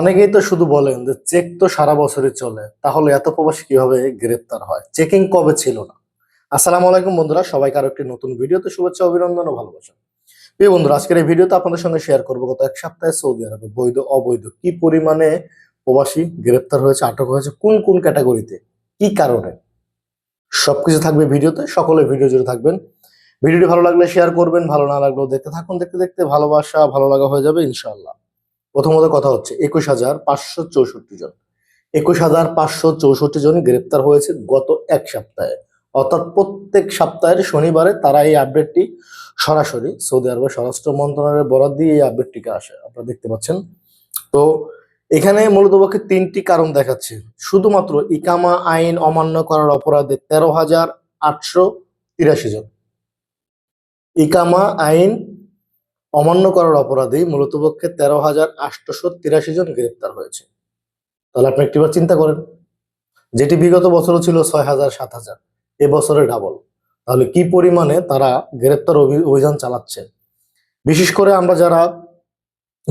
অনেকেই তো শুধু বলেন যে চেক তো সারা বছরই চলে, তাহলে এত প্রবাসী কীভাবে গ্রেপ্তার হয়? চেকিং কবে ছিল না? আসসালামু আলাইকুম বন্ধুরা, সবাইকে আরও একটি নতুন ভিডিওতে শুভেচ্ছা, অভিনন্দন ও ভালোবাসা। প্রিয় বন্ধুরা, আজকের এই ভিডিওতে আপনাদের সঙ্গে শেয়ার করব গত এক সপ্তাহে সৌদি আরবে বৈধ, অবৈধ কি পরিমাণে প্রবাসী গ্রেপ্তার হয়েছে, আটক হয়েছে, কোন কোন ক্যাটাগরিতে কি কারণে? সবকিছু থাকবে ভিডিওতে, সকলে ভিডিও জুড়ে থাকবেন। ভিডিওটি ভালো লাগলে শেয়ার করবেন, ভালো না লাগলেও দেখতে থাকুন, দেখতে দেখতে ভালোবাসা ভালো লাগা হয়ে যাবে, ইনশাআল্লাহ। প্রথমত কথা হচ্ছে, একুশ হাজার পাঁচশো চৌষট্টি জন। একুশ হাজার পাঁচশো চৌষট্টি জন গ্রেপ্তার হয়েছে গত এক সপ্তাহে। অর্থাৎ প্রত্যেক সপ্তাহের শনিবারে তারা এই আপডেটটি সরাসরি সৌদি আরবের স্বরাষ্ট্র মন্ত্রণালয়ের বরাদ দিয়ে এই আপডেটটিকে আসে। আপনারা দেখতে পাচ্ছেন। তো এখানে মূলত পক্ষে তিনটি কারণ দেখাচ্ছে। শুধুমাত্র ইকামা আইন অমান্য করার অপরাধে তেরো হাজার আটশো তিরাশি জন। ইকামা আইন অমান্য করার অপরাধেই মূলত পক্ষে তেরো হাজার আটশোশো তিরাশি জন গ্রেপ্তার হয়েছে। তাহলে আপনি একটিবার চিন্তা করেন, যেটি বিগত বছরও ছিল ছয় হাজার সাত হাজার এবছরে ডাবল তাহলে কি পরিমাণে তারা গ্রেপ্তার অভি- অভিযান চালাচ্ছে? বিশেষ করে আমরা যারা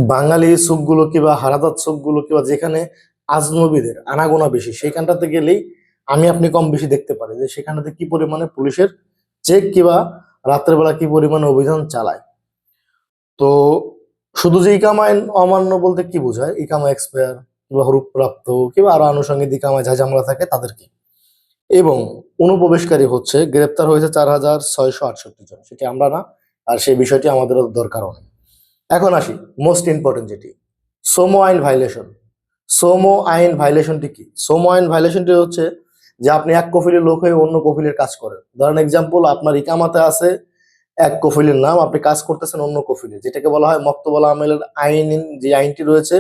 বাঙালি সুখগুলো কিংবা হারাদাত সুখগুলো কিংবা যেখানে আজনবীদের আনাগোনা বেশি সেইখানটাতে গেলেই আমি আপনি কম বেশি দেখতে পারি যে সেখানটাতে কি পরিমাণে পুলিশের চেক কিংবা রাত্রেবেলা কি পরিমাণে অভিযান চালায়। তো শুধু যে ইকামা অমান্য বলতে কি বোঝায়? ইকামা এক্সপায়ার কিংবা হরুপ্রাপ্ত কিংবা আরও আনুষঙ্গিক ইকামায় যা ঝামেলা থাকে তাদেরকে এবং অনুপ্রবেশকারী হচ্ছে, গ্রেপ্তার হয়েছে চার হাজার ছয়শো আটষট্টি জন। সেটি আমরা না, আর সেই বিষয়টি আমাদের দরকারও নেই। এখন আসি মোস্ট ইম্পর্টেন্ট যেটি। সোমো আইন ভাইলেশন সোমো আইন ভাইলেশনটি কি? সোমো আইন ভাইলেশনটি হচ্ছে যে আপনি এক কফিলের লোক হয়ে অন্য কফিলের কাজ করেন। ধরেন এক্সাম্পল আপনার ইকামাতে আছে এক কফিলের নাম, আপনি কাজ করতেছেন অন্য কফিলে, যেটাকে বলা হয় মক্তবল আমেলের আইন, যে আইনটি রয়েছে,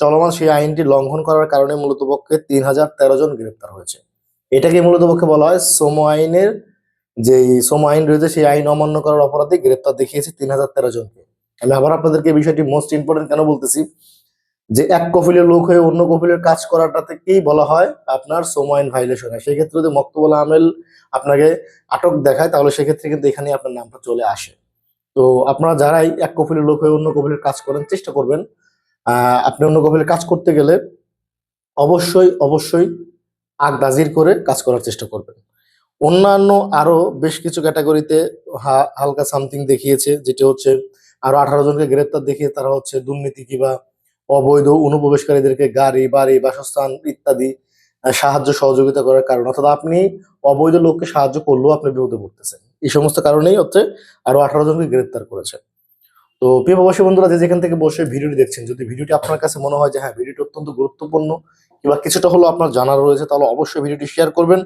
চলমান সেই আইনটি লঙ্ঘন করার কারণে মূলত পক্ষে তিন হাজার তেরো জন গ্রেপ্তার হয়েছে। এটাকে মূলত পক্ষে বলা হয় শ্রম আইনের যে শ্রম আইন রয়েছে, সেই আইন অমান্য করার অপরাধে গ্রেপ্তার দেখিয়েছে তিন হাজার তেরো জনকে। আমি আবার আপনাদেরকে বিষয়টি মোস্ট ইম্পর্টেন্ট কেন বলতেছি? যে এক কফিলের লোক হয়ে অন্য কফিলের কাজ করাটাতেকেই বলা হয় আপনার সোমো আইন ভাইলেশন। হয় সেক্ষেত্রে যদি মক্তবল আমেল আপনাকে আটক দেখায়, তাহলে সেক্ষেত্রে কিন্তু এখানে আপনার নামটা চলে আসে। তো আপনারা যারাই এক কফিলের লোক হয়ে অন্য কফিলের কাজ করেন, চেষ্টা করবেন আপনি অন্য কফিলের কাজ করতে গেলে অবশ্যই অবশ্যই আগ দাজির করে কাজ করার চেষ্টা করবেন। অন্যান্য আরও বেশ কিছু ক্যাটাগরিতে হালকা সামথিং দেখিয়েছে, যেটি হচ্ছে আরও আঠারো জনকে গ্রেপ্তার দেখিয়ে তারা হচ্ছে দুর্নীতি কিংবা অবৈধ অনুপ্রবেশকারীদেরকে গাড়ি, বাড়ি, বাসস্থান ইত্যাদি সাহায্য সহযোগিতা করার কারণ। অর্থাৎ আপনি অবৈধ লোককে সাহায্য করলেও আপনি বিপদে পড়তেছেন। এই সমস্ত কারণেই হচ্ছে আরও আঠারো জনকে গ্রেপ্তার করেছে। তো প্রিয় প্রবাসী বন্ধুরা, যে যেখান থেকে বসে ভিডিওটি দেখছেন, যদি ভিডিওটি আপনার কাছে মনে হয় যে হ্যাঁ ভিডিওটি অত্যন্ত গুরুত্বপূর্ণ কিংবা কিছুটা হলো আপনার জানার রয়েছে, তাহলে অবশ্যই ভিডিওটি শেয়ার করবেন।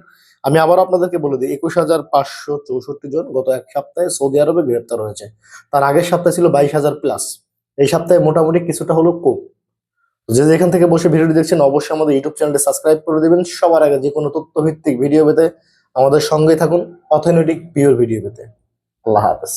আমি আবার আপনাদেরকে বলে দিই, একুশ হাজার পাঁচশো চৌষট্টি জন গত এক সপ্তাহে সৌদি আরবে গ্রেপ্তার হয়েছে। তার আগের সপ্তাহে ছিল বাইশ হাজার প্লাস এই সপ্তাহে মোটামুটি কিছুটা হলো কম। যে যেখান থেকে বসে ভিডিওটি দেখছেন, অবশ্যই আমাদের ইউটিউব চ্যানেলটি সাবস্ক্রাইব করে দেবেন। সবার আগে যে কোনো তথ্যভিত্তিক ভিডিও পেতে আমাদের সঙ্গেই থাকুন অথেন্টিক পিওর ভিডিও পেতে। আল্লাহ হাফেজ।